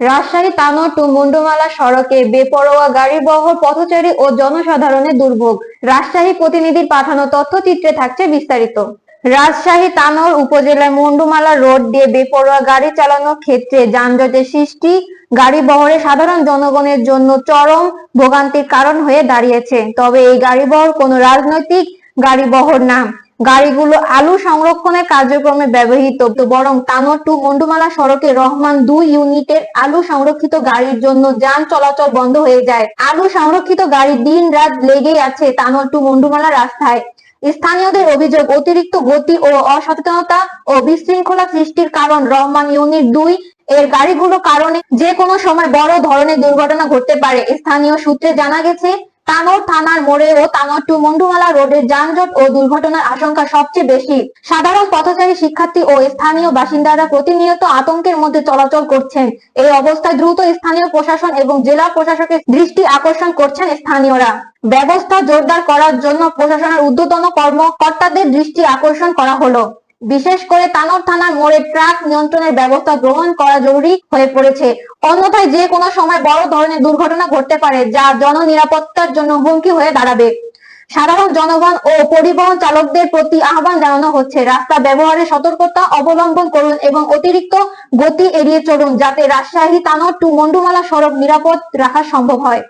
রাজশাহী তানোর two, Mundumala সড়কে বেপরোয়া গাড়ি বহর পথচারী ও জনসাধারণের দুর্ভোগ। রাজশাহী প্রতিনিধির পাঠানো তথ্যচিত্রে থাকছে বিস্তারিত। রাজশাহী তানোর উপজেলার মুন্ডুমালা রোড দিয়ে বেপরোয়া গাড়ি চালানোর ক্ষেত্রে যানজটের সৃষ্টি। গাড়ি বহরে সাধারণ জনগণের জন্য চরম ভোগান্তির কারণ হয়ে দাঁড়িয়েছে। তবে এই গাড়ি বহর কোনো রাজনৈতিক গাড়ি বহর না। গাড়িগুলো আলু সংরক্ষণের কার্যক্রমে ব্যবহৃত, বরং তানোর টু মন্ডুমালা সড়কে রহমান দুই ইউনিটের আলু সংরক্ষিত গাড়ির জন্য যান চলাচল বন্ধ হয়ে যায়। আলু সংরক্ষিত গাড়ি দিন রাত লেগেই আছে তানোর টু মন্ডুমালা রাস্তায়। স্থানীয়দের অভিযোগ, অতিরিক্ত গতি ও অসচেতনতা ও বিশৃঙ্খলা সৃষ্টির কারণ রহমান ইউনিট দুই এর গাড়িগুলো কারণে যে কোনো সময় বড় ধরনের দুর্ঘটনা ঘটতে পারে। স্থানীয় সূত্রে জানা গেছে তানোর থানার মোড়ে ও তানোর টু মন্ডুমালা রোডের যানজট ও দুর্ঘটনার আশঙ্কা সবচেয়ে বেশি। সাধারণ পথচারী শিক্ষার্থী ও স্থানীয় বাসিন্দারা প্রতিনিয়ত আতঙ্কের মধ্যে চলাচল করছেন। এই অবস্থায় দ্রুত স্থানীয় প্রশাসন এবং জেলা প্রশাসকের দৃষ্টি আকর্ষণ করছেন স্থানীয়রা। ব্যবস্থা জোরদার করার জন্য প্রশাসনের ঊর্ধ্বতন কর্মকর্তাদের দৃষ্টি আকর্ষণ করা হলো। বিশেষ করে তানোর থানার মোড়ে ট্রাক নিয়ন্ত্রণের ব্যবস্থা গ্রহণ করা জরুরি হয়ে পড়েছে। অন্যথায় যে কোনো সময় বড় ধরনের দুর্ঘটনা ঘটতে পারে, যা জননিরাপত্তার জন্য হুমকি হয়ে দাঁড়াবে। সাধারণ জনগণ ও পরিবহন চালকদের প্রতি আহ্বান জানানো হচ্ছে। রাস্তা ব্যবহারে সতর্কতা অবলম্বন করুন এবং অতিরিক্ত গতি এড়িয়ে চলুন, যাতে রাজশাহী, তানোর টু মন্ডুমালা সড়ক নিরাপদ রাখা সম্ভব হয়।